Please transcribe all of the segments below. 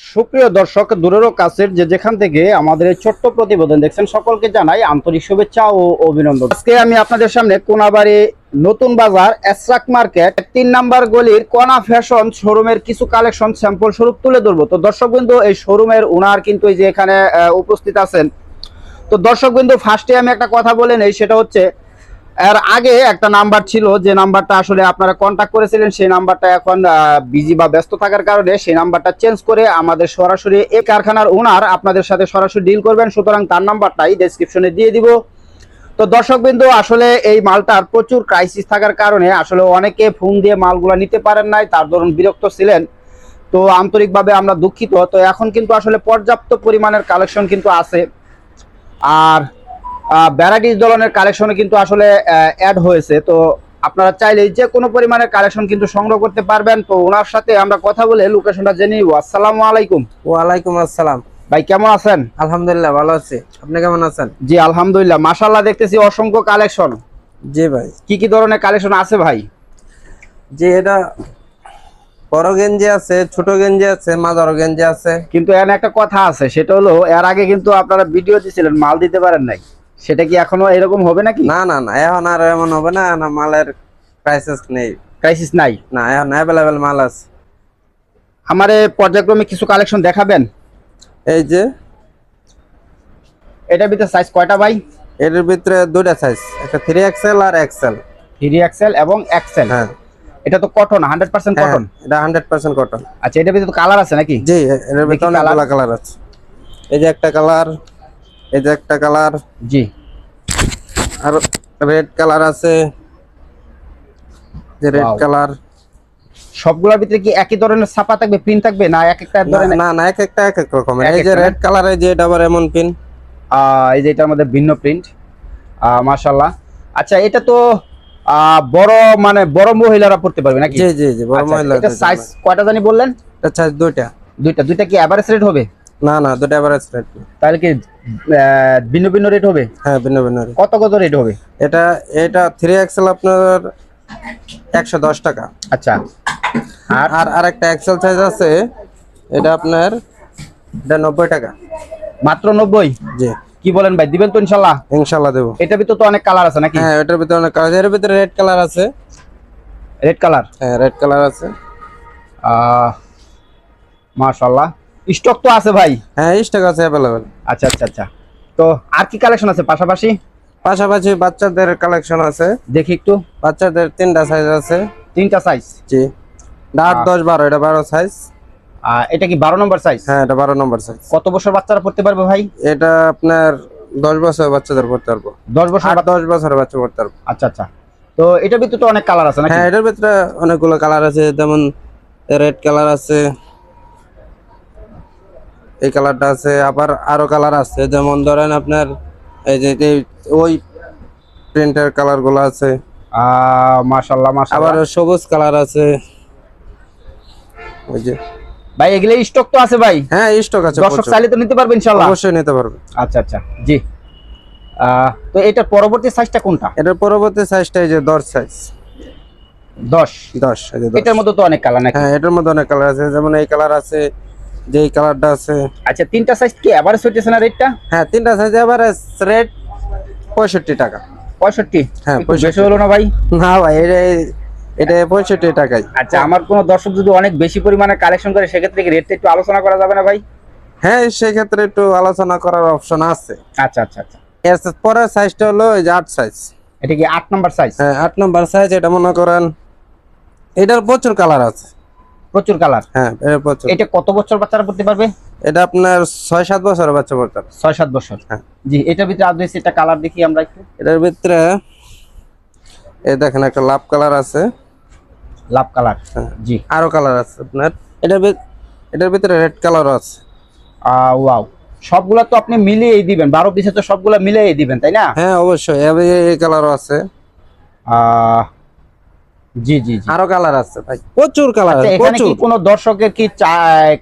সুপ্রিয় দর্শক, দূরেরও কাছের যে যেখান থেকে আমাদের এই ছোট্ট প্রতিবেদন দেখছেন, সকলকে জানাই আন্তরিক শুভেচ্ছা ও অভিনন্দন। আজকে আমি আপনাদের সামনে কোনাবাড়ি নতুন বাজার এসরাক মার্কেট, তিন নাম্বার গলির কোনা ফ্যাশন শোরুমের কিছু কালেকশন স্যাম্পল স্বরূপ তুলে ধরবো। তো দর্শক বিন্দু, এই শোরুমের ওনার কিন্তু এই যে এখানে উপস্থিত আছেন। তো দর্শক বিন্দু ফার্স্টে আমি একটা কথা বলে নেই, সেটা হচ্ছে এর আগে একটা নাম্বার ছিল, যে নাম্বারটা আসলে আপনারা কন্ট্যাক্ট করেছিলেন, সেই নাম্বারটা এখন বিজি বা ব্যস্ত থাকার কারণে সেই নাম্বারটা চেঞ্জ করে আমাদের সরাসরি এই কারখানার ওনার আপনাদের সাথে সরাসরি ডিল করবেন। সুতরাং তার নাম্বারটাই ডেসক্রিপশনে দিয়ে দিব। তো দর্শক বিন্দু আসলে এই মালটার প্রচুর ক্রাইসিস থাকার কারণে আসলে অনেকে ফোন দিয়ে মালগুলা নিতে পারেন নাই, তার দরুন বিরক্ত ছিলেন। তো আন্তরিকভাবে আমরা দুঃখিত। তো এখন কিন্তু আসলে পর্যাপ্ত পরিমাণের কালেকশন কিন্তু আছে। আর ভ্যারাইটিস ধরনের কালেকশনে কিন্তু আসলে অ্যাড হয়েছে। তো আপনারা চাইলে যে কোনো পরিমাণের কালেকশন কিন্তু সংগ্রহ করতে পারবেন। তো ওনার সাথে আমরা কথা বলে লোকেশনটা জেনে নিব। আসসালামু আলাইকুম। ওয়ালাইকুম আসসালাম। ভাই কেমন আছেন? আলহামদুলিল্লাহ ভালো আছি। আপনি কেমন আছেন? জি আলহামদুলিল্লাহ। মাশাল্লাহ দেখতেছি অসংখ্য কালেকশন জি ভাই। কি কি ধরনের কালেকশন আছে ভাই? জি এটা বড় গেঞ্জি আছে ছোট গেঞ্জি আছে মাদার গেঞ্জি আছে। কিন্তু এখানে একটা কথা আছে সেটা হলো এর আগে কিন্তু আপনারা ভিডিও দিছিলেন মাল দিতে পারেন নাই। সেটা কি এখনও এরকম হবে নাকি? না না না এখন আর এমন হবে না না মালের প্রাইসেস নেই। ক্রাইসিস নাই? না এখন অ্যাভেলেবেল মাল আছে। আমারে পর্যায়ক্রমে কিছু কালেকশন দেখাবেন? এই যে এটার ভিতরে সাইজ কয়টা ভাই? এটার ভিতরে দুইটা সাইজ একটা থ্রি এক্সেল আর এক্সেল থ্রি এক্সেল এবং এক্সেল হ্যাঁ। এটা তো কটন হান্ড্রেড পার্সেন্ট হ্যাঁ, কটন এটা হান্ড্রেড পার্সেন্ট কটন আচ্ছা এটার ভিতরে তো কালার আছে নাকি? জি এটার ভিতরে অনেকগুলো কালার আছে। এই যে একটা কালার এই যে একটা কালার। জি। আর রেড কালার আছে। যে রেড কালার। সবগুলোর ভিতরে কি একই ধরনের ছাপা থাকবে প্রিন্ট থাকবে না এক একটা ধরনের? না না এক একটা এক এক রকম এই যে রেড কালারের যে এটা আবার এমন পিন এই যে এটার মধ্যে ভিন্ন প্রিন্ট মাশাল্লাহ আচ্ছা এটা তো আহ, বড় মানে বড় মহিলারা পড়তে পারবে নাকি? জি জি জি বড় আচ্ছা, মহিলা এটা সাইজ কয়টা জানি বললেন? এটা সাইজ দুইটা। দুইটা দুইটা কি এভারেজ রেট হবে? না না দুটো এভারেজ রেট তাহলে কি ভিন্ন ভিন্ন রেট হবে? হ্যাঁ ভিন্ন ভিন্ন। কত কত রেট হবে? এটা এটা থ্রি এক্সেল আপনার একশো দশ টাকা। আচ্ছা। আর? আর আর একটা এক্সেল সাইজ আছে এটা আপনার এটা নব্বই টাকা। মাত্র নব্বই? জি। কি বলেন ভাই দিবেন তো ইনশাল্লাহ? ইনশাল্লাহ দেবো। এটার ভিতরে তো অনেক কালার আছে নাকি? হ্যাঁ এটার ভিতরে অনেক কালারের ভিতরে রেড কালার আছে। রেড কালার হ্যাঁ রেড কালার আছে। মাশাল্লাহ। স্টক তো আছে ভাই। হ্যাঁ স্টক আছে অ্যাভেলেবেল আচ্ছা আচ্ছা আচ্ছা। তো আর কি কালেকশন আছে পাশাপাশি? পাশাপাশি বাচ্চাদের কালেকশন আছে। দেখি একটু। বাচ্চাদের তিনটা সাইজ আছে। তিনটা সাইজ জি। আট দশ বারো এটা বারো সাইজ আর এটা কি বারো নম্বর সাইজ হ্যাঁ এটা বারো নম্বর সাইজ কত বছর বাচ্চারা পড়তে পারবে ভাই? এটা আপনার দশ বছর বাচ্চাদের পড়তে পারব। দশ বছর দশ বছরের বাচ্চা পড়তে পারব। আচ্ছা আচ্ছা। তো এটার ভিতরে তো অনেক কালার আছে নাকি? হ্যাঁ এটার ভিতরে অনেকগুলো কালার আছে যেমন রেড কালার আছে। এই কালারটা আছে আবার আরও কালার আছে। যেমন ধরেন আপনার এই যে ওই প্রিন্টের কালারগুলো আছে মাশাল্লাহ আবার সবুজ কালার আছে। ওই যে। ভাই এগুলো স্টক তো আছে ভাই? হ্যাঁ স্টক আছে দর্শক চাইলে তো নিতে পারবে অবশ্যই নিতে পারবে। আচ্ছা আচ্ছা জি। তো এটার পরবর্তী সাইজটা কোনটা? এটার পরবর্তী সাইজটা এই যে দশ সাইজ দশ? দশ। এটার মধ্যে তো অনেক কালার নাকি? হ্যাঁ এটার মধ্যে অনেক কালার আছে। যেমন এই কালার আছে যে কালারটা আছে। আচ্ছা তিনটা সাইজ কি এভারেজ হইতেছে না রেটটা হ্যাঁ তিনটা সাইজ আবার রেট পঁয়ষট্টি টাকা। পঁয়ষট্টি? হ্যাঁ, একটু 65 বেশি হলো না ভাই? না ভাই এটা এটা পঁয়ষট্টি টাকাই আচ্ছা আমার কোনো দর্শক যদি অনেক বেশি পরিমাণে কালেকশন করে সেক্ষেত্রে কি রেটটা একটু আলোচনা করা যাবে না ভাই? হ্যাঁ সেই ক্ষেত্রে একটু আলোচনা করার অপশন আছে। আচ্ছা আচ্ছা আচ্ছা। এর পরের সাইজটা হলো এই যে আট সাইজ এটা কি আট নাম্বার সাইজ হ্যাঁ আট নম্বর সাইজ এটা মনে করেন এটার প্রচুর কালার আছে। প্রচুর কালার। হ্যাঁ এটা প্রচুর। এটা কত বছর বাচ্চারা পড়তে পারবে? এটা আপনার ছয় সাত বছর বাচ্চা পড়তে পারে। ছয় সাত বছর। হ্যাঁ। জি এটার ভিতরে আদৌ একটা কালার দেখি আমরা একটু। এটার ভিতরে এই দেখেন একটা লাভ কালার আছে। Love colour. হ্যাঁ। জি। আরও কালার আছে আপনার। এটার ভিত- এটার ভিতরে রেড কালারও আছে। ওয়াও। সবগুলা তো আপনি মিলিয়েই দিবেন। বারো পিসে তো সবগুলা মিলিয়েই দিবেন তাই না? হ্যাঁ অবশ্যই। এই কালারও আছে। আহ, জি জি জি। আরও কালার আছে ভাই। প্রচুর কালার আচ্ছা, আছে এখানে কি প্রচুর। কোনো দর্শকের কি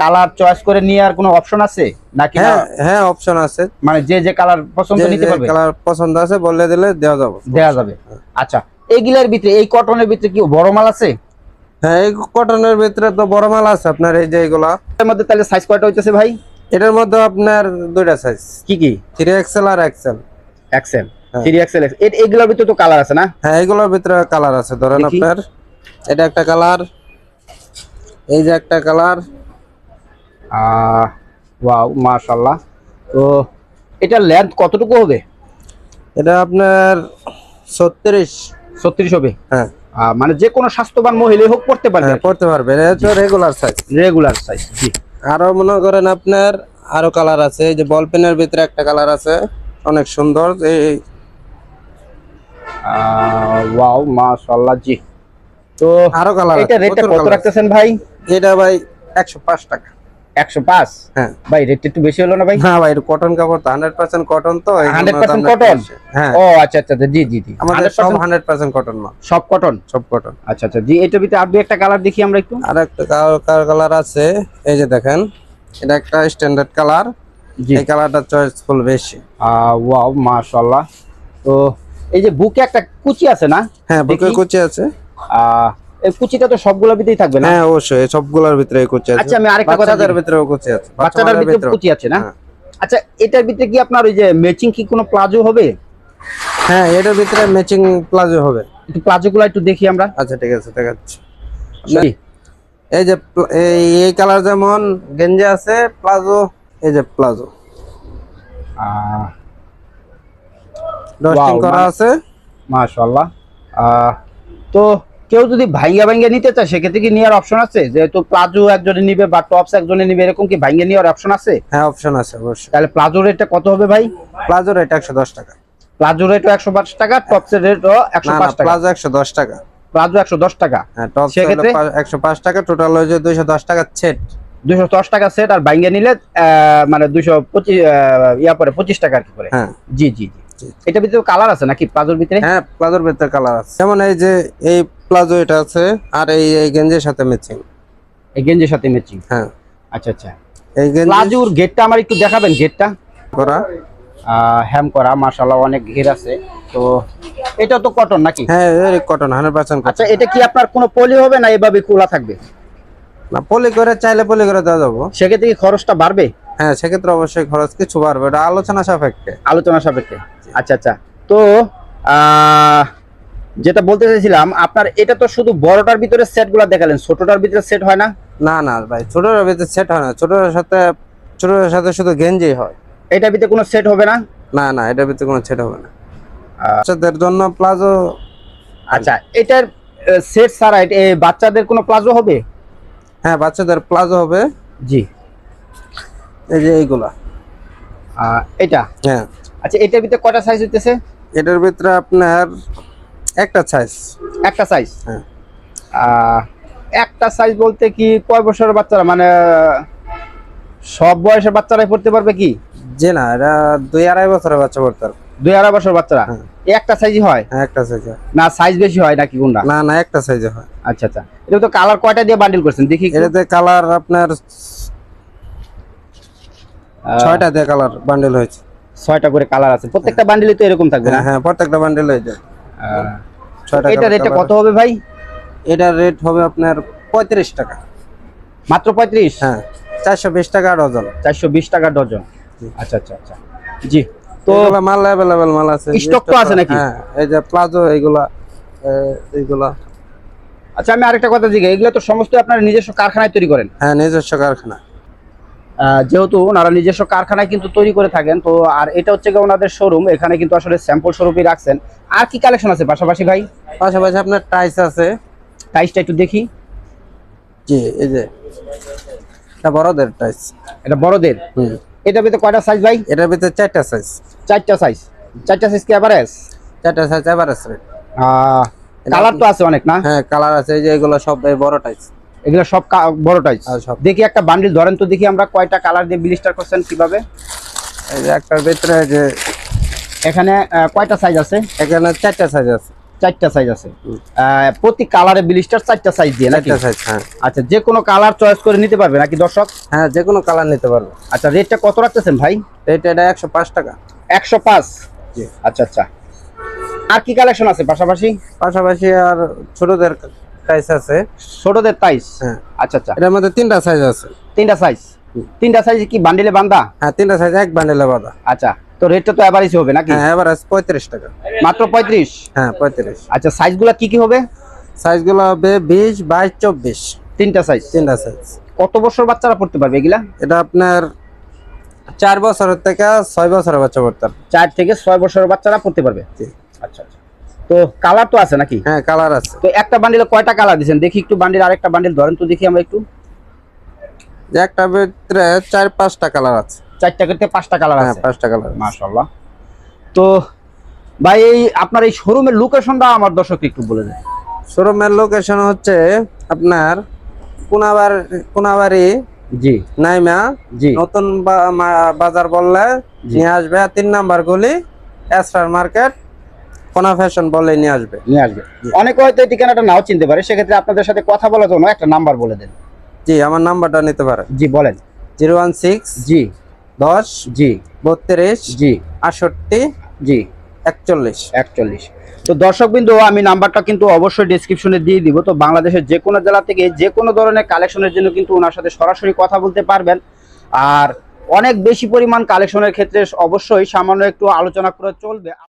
কালার চয়েস করে নেওয়ার কোনো অপশন আছে? নাকি হ্যাঁ হ্যাঁ অপশন আছে। মানে যে যে কালার পছন্দ নিতে পারবে? কালার পছন্দ আছে বললে দিলে দেওয়া যাবে দেওয়া যাবে। আচ্ছা এইগুলার ভিতরে এই কটনের ভিতরে কি বড় মাল আছে? হ্যাঁ এই কটনের ভিতরে তো বড় মাল আছে আপনার এই যে এগুলা। এর মধ্যে তাহলে সাইজ কয়টা হইতেছে ভাই? এটার মধ্যে আপনার দুইটা সাইজ কি কি? থ্রি এক্সেল আর এক্সেল এক্সেল। থ্রি এক্সেল এগুলোর ভিতরে তো কালার আছে না? হ্যাঁ এগুলোর ভিতরে কালার আছে। ধরেন আপনার এটা একটা কালার এই যে একটা কালার ওয়াও মাশাল্লাহ তো এটার লেন্থ কতটুকু হবে? এটা আপনার ছত্রিশ। ছত্রিশ হবে? হ্যাঁ। মানে যে কোনো স্বাস্থ্যবান মহিলা হোক পড়তে পারবে হ্যাঁ পড়তে পারবেন এটা রেগুলার সাইজ রেগুলার সাইজ জি। আরও মনে করেন আপনার আরও কালার আছে। এই যে বল পেনের ভিতরে একটা কালার আছে। অনেক সুন্দর। এই ওয়াও মাশাল্লাহ জি। তো আরও কালার এটা রেটটা কত রাখতেছেন ভাই? এটা ভাই একশো পাঁচ টাকা। একশো পাঁচ? হ্যাঁ। ভাই রেটটা একটু বেশি হলো না ভাই? না ভাই কটন কাপড় তো হান্ড্রেড পার্সেন্ট কটন তো এই জন্য হান্ড্রেড পার্সেন্ট দামটা কটন হ্যাঁ। ও আচ্ছা আচ্ছা আচ্ছা, জি জি জি। আমাদের 100% সব হান্ড্রেড পার্সেন্ট কটন মাল। সব কটন সব কটন আচ্ছা আচ্ছা জি এটার ভিতরে আর দুই একটা কালার দেখি আমরা একটু। আর একটা কালার আছে এই যে দেখেন এটা একটা স্ট্যান্ডার্ড কালার জি। এই কালারটা চয়েসফুল বেশি। ওয়াও মাশাল্লাহ তো এই যে বুকে একটা কুচি আছে না? হ্যাঁ বুকে কুচি আছে। এই কুচিটা তো সবগুলোর ভিতরেই থাকবে না? হ্যাঁ অবশ্যই সবগুলোর ভিতরে কুচি আছে। আচ্ছা, আমি আরেকটা কথা বাচ্চাদের। ভিতরেও কুচি আছে বাচ্চাদের ভিতরে। কুচি আছে না? হ্যাঁ। আচ্ছা এটার ভিতরে কি আপনার ওই যে ম্যাচিং কি কোনো প্লাজো হবে? হ্যাঁ এটার ভিতরে ম্যাচিং প্লাজো হবে। একটু প্লাজো গুলো একটু দেখি আমরা। আচ্ছা ঠিক আছে দেখাচ্ছি। এই যে এই এই কালার যেমন গেঞ্জি আছে প্লাজো এই যে প্লাজো। আহ, ডস্টিং করা আছে। মাশাল্লাহ আহ, তো কেউ যদি ভাঙ্গা ভাঙ্গা নিতে চায় সেক্ষেত্রে কি নেওয়ার অপশন আছে? যেহেতু প্লাজো একজনে নিবে বা টপস একজনে নিবে এরকম কি ভাঙ্গা নেওয়ার অপশন আছে? হ্যাঁ অপশন আছে অবশ্যই। তাহলে প্লাজো রেটটা কত হবে ভাই? প্লাজো রেট একশো দশ টাকা। প্লাজো রেটও একশো পাঁচ টাকা টপসের রেটও একশো পাঁচ টাকা। প্লাজো একশো দশ টাকা। প্লাজো একশো দশ টাকা। হ্যাঁ টপ সেক্ষেত্রে? একশো পাঁচ টাকা টোটাল হয়েছে দুইশো দশ টাকা সেট দুশো দশ টাকা সেট আর ভাঙ্গা নিলে মানে দুশো পঁচিশ ইয়া পরে পঁচিশ টাকা আর কি করে। হ্যাঁ। জি জি জি। এটা ভিতরে কালার আছে নাকি প্লাজোর ভিতরে? হ্যাঁ প্লাজোর ভিতরে কালার আছে। যেমন এই যে এই প্লাজো এটা আছে আর এই এই গেঞ্জির সাথে ম্যাচিং এই গেঞ্জির সাথে ম্যাচিং হ্যাঁ। আচ্ছা আচ্ছা। এই গেঞ্জি প্লাজোর গেটটা আমার একটু দেখাবেন গেটটা? করা। হ্যাম করা মাশাআল্লাহ অনেক ঘের আছে। তো এটা তো কটন নাকি? হ্যাঁ কটন হান্ড্রেড পার্সেন্ট আচ্ছা এটা কি আপনার কোনো পলি হবে না এভাবে খোলা থাকবে? না পলি করে চাইলে পলি করে দেওয়া যাব। সেক্ষেত্রে কি খরচটা বাড়বে? হ্যাঁ সেক্ষেত্রে অবশ্যই খরচ কিছু বাড়বে। এটা আলোচনা সাপেক্ষে। আলোচনা সাপেক্ষে। আচ্ছা আচ্ছা। তো যেটা বলতে চাইছিলাম আপনার এটা তো শুধু বড়টার ভিতরে সেটগুলো দেখালেন ছোটটার ভিতরে সেট হয় না? না না ভাই ছোটর ভিতরে সেট হয় না। ছোটর সাথে ছোটর সাথে শুধু গেঞ্জি হয়। এটার ভিতরে কোনো সেট হবে না? না না এটার ভিতরে কোনো সেট হবে না। বাচ্চাদের জন্য প্লাজো আচ্ছা এটার সেট ছাড়া বাচ্চাদের কোনো প্লাজো হবে? হ্যাঁ বাচ্চাদের প্লাজো হবে। জি। এই যে এইগুলা। এটা? হ্যাঁ। আচ্ছা এটার ভিতরে কয়টা সাইজ হইতেছে? এটার ভিতরে আপনার একটা সাইজ একটা সাইজ হ্যাঁ। একটা সাইজ বলতে কি কয় বছরের বাচ্চারা? মানে সব বয়সের বাচ্চারাই পড়তে পারবে কি? যে না এটা দুই আড়াই বছরের বাচ্চা পড়তে পারবে। দুই আড়াই বছর বাচ্চারা? হ্যাঁ। একটা সাইজই হয়? হ্যাঁ একটা সাইজ না সাইজ বেশি হয় নাকি কোনটা? না না একটা সাইজে হয়। আচ্ছা আচ্ছা। এটা তো কালার কয়টা দিয়ে বান্ডিল করছেন? দেখি। এটাতে কালার আপনার ছয়টা দিয়ে কালার বান্ডিল হয়েছে। ছয়টা করে কালার আছে। প্রত্যেকটা বান্ডিলে তো এরকম থাকবে না? হ্যাঁ হ্যাঁ প্রত্যেকটা বান্ডেল হয়ে যায় ছয়টা এটা রেটটা কত হবে ভাই? এটার রেট হবে আপনার পঁয়ত্রিশ টাকা। মাত্র পঁয়ত্রিশ? হ্যাঁ চারশো বিশ টাকা ডজন। চারশো বিশ টাকা ডজন। আচ্ছা আচ্ছা আচ্ছা। জি তো মাল অ্যাভেলেবেল মাল আছে। স্টক তো আছে নাকি? হ্যাঁ এই যে প্লাজো এইগুলা এ, এইগুলা। আচ্ছা আমি আরেকটা কথা জিজ্ঞাসা এগুলো তো সমস্ত আপনারা নিজস্ব কারখানায় তৈরি করেন? হ্যাঁ নিজস্ব কারখানা। যেহেতু ওনারা নিজস্ব কারখানায় কিন্তু তৈরি করে থাকেন তো আর এটা হচ্ছে গিয়ে ওনাদের শোরুম এখানে কিন্তু আসলে স্যাম্পল স্বরূপই রাখছেন। আর কি কালেকশন আছে পাশাপাশি ভাই? পাশাপাশি আপনার টাইস আছে। টাইসটা একটু দেখি। জি এই যে এটা বড়দের টাইস এটা বড়দের? হুম। এটার ভিতরে কয়টা সাইজ ভাই? এটার ভিতরে চারটা সাইজ চারটা সাইজ চারটা সাইজ কি অ্যাভারেজ চারটা সাইজ এভারেজ রেট কালার তো আছে অনেক না? হ্যাঁ কালার আছে এই যে এগুলো সব বড় টাইস এগুলো সব বড় আর সব। দেখি একটা বান্ডিল ধরেন তো দেখি আমরা কয়টা কালার দিয়ে ব্লিস্টার করছেন কীভাবে? এই যে একটার ভিতরে যে এখানে কয়টা সাইজ আছে? এখানে চারটা সাইজ আছে। চারটা সাইজ আছে। প্রতি কালারে ব্লিস্টার চারটা সাইজ দিয়ে নাকি? চারটা সাইজ হ্যাঁ। আচ্ছা যে কোনো কালার চয়েস করে নিতে পারবে নাকি দর্শক? হ্যাঁ যে কোনো কালার নিতে পারবে। আচ্ছা রেটটা কত রাখতেছেন ভাই? এটা এটা একশো পাঁচ টাকা। একশো পাঁচ? আচ্ছা আচ্ছা। আর কি কালেকশন আছে পাশাপাশি? পাশাপাশি আর ছোটদের টাইস আছে। ছোটদের তাইস হ্যাঁ। আচ্ছা আচ্ছা। এটার মধ্যে তিনটা সাইজ আছে। তিনটা সাইজ তিনটা সাইজ কি বান্ডিলে বান্ধা হ্যাঁ তিনটা সাইজ এক বান্ডেলে বাঁধা। আচ্ছা তো রেটটা তো এভারেজ হবে নাকি? হ্যাঁ এবার আছে পঁয়ত্রিশ টাকা। মাত্র পঁয়ত্রিশ? হ্যাঁ পঁয়ত্রিশ। আচ্ছা সাইজগুলো কি কি হবে? সাইজগুলো হবে বিশ বাইশ চব্বিশ। তিনটা সাইজ তিনটা সাইজ কত বছর বাচ্চারা পড়তে পারবে এগুলা? এটা আপনার চার বছরের থেকে ছয় বছরের বাচ্চা পড়তাম চার থেকে ছয় বছরের বাচ্চারা পড়তে পারবে? জি। তো কালার তো আছে নাকি? হ্যাঁ কালার আছে। তো একটা বান্ডিলে কয়টা কালার দিয়েছেন দেখি একটু বান্ডিল আরেকটা বান্ডিল ধরেন তো দেখি আমরা একটু। একটা ভিতরে চার পাঁচটা কালার আছে। চারটা করতে পাঁচটা কালার হ্যাঁ আছে। পাঁচটা কালার মাশাআল্লাহ। তো ভাই এই আপনার এই শোরুমের লোকেশনটা আমার দর্শককে একটু বলে দেন। শোরুমের লোকেশন হচ্ছে আপনার কোনাবার কোনাবাড়ি জি। নাইমা জি। নতুন বাজার বললে। নিয়ে আসবে। তিন নাম্বার গলি এসরার মার্কেট কোনা ফ্যাশন বললে নিয়ে আসবে। নিয়ে আসবে। অনেকে হয়তো এই ঠিকানাটা নাও চিনতে পারে সেক্ষেত্রে আপনাদের সাথে কথা বলার জন্য একটা নাম্বার বলে দেন। জি আমার নাম্বারটা নিতে পারে জি বলেন। জিরো ওয়ান সিক্স জি। দশ জি। বত্রিশ জি। আটষট্টি জি। একচল্লিশ। একচল্লিশ। তো দর্শকবৃন্দ আমি নাম্বারটা কিন্তু অবশ্যই ডিসক্রিপশনে দিয়ে দিব। তো বাংলাদেশের যে কোনো জেলা থেকে যে কোনো ধরনের কালেকশনের জন্য কিন্তু ওনার সাথে সরাসরি কথা বলতে পারবেন। আর অনেক বেশি পরিমাণ কালেকশনের ক্ষেত্রে অবশ্যই সামান্য একটু আলোচনা করে চলবে।